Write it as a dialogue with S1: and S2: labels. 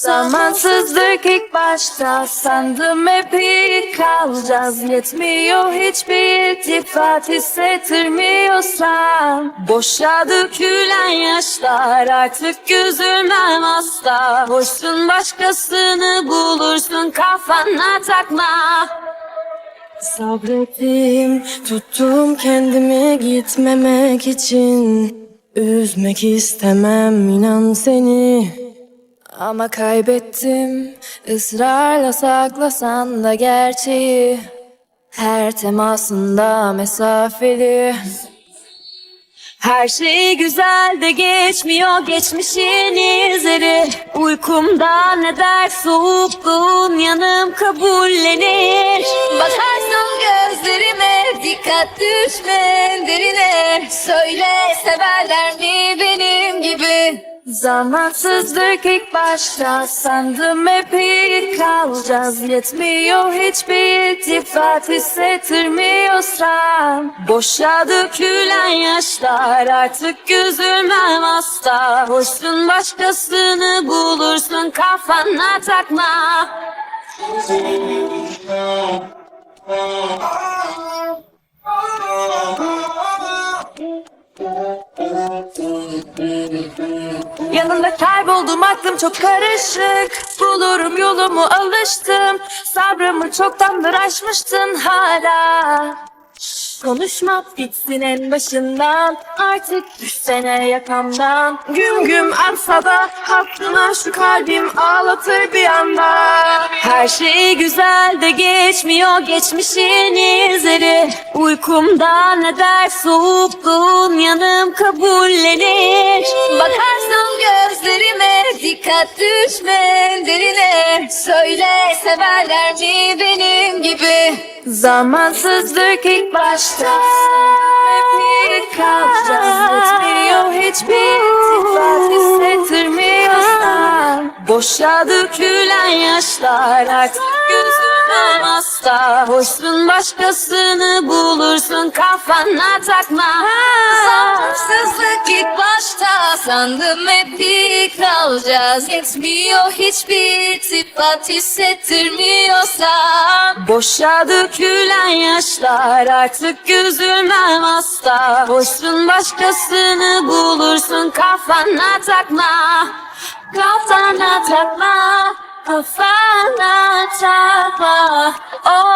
S1: Zamansızlık ilk başta. Sandım hep iyi kalacağız. Yetmiyor hiçbir iltifat hissettirmiyorsam Boşa dökülen yaşlar artık üzülmem asla. Hoşsun başkasını bulursun kafana takma. Sabrettim, tuttum kendimi gitmemek için. Üzmek istemem inan seni Ama kaybettim. Israrla saklasan da gerçeği. Her temasında mesafeli. Her şey güzel de geçmiyor geçmişin izleri. Uykumda ne der? Soğukluğun yanım kabullenir. Bakarsın gözlerime dikkat düşme derine. Söyle gibi Zamansızlık ilk başta sandım hep iyi kalacağız. Yetmiyor hiçbir iltifat hissettirmiyorsam. Boşa dökülen yaşlar artık üzülmem asla. Hoşsun başkasını bulursun kafana takma Yanında kayboldum aklım çok karışık. Bulurum yolumu alıştım. Sabrımı çoktandır aşmıştın hala. Konuşma bitsin en başından. Artık düşsene yakamdan. Güm güm atsa da Hakkına şu kalbim ağlatır bir anda. Her şey güzel de geçmiyor Geçmişin izleri. Uykumda ne der? Soğukluğun Yanım kabullenir Dikkat düşme derine. Söyle severler mi benim gibi? Zamansızlık ilk başta. Hep kalacağız Yetmiyor hiçbir iltifat hissettirmiyorsan Boşa dökülen yaşlar Artık üzülmem asla. Hoşsun başkasını bulursun Kafana takma. Zamansızlık ilk Sandım hep iyi kalacağız. Yetmiyor hiçbir iltifat hissettirmiyorsan Boşa dökülen yaşlar Artık üzülmem asla. Hoşsun başkasını bulursun Kafana takma. Kafana takma Kafana takma. Oh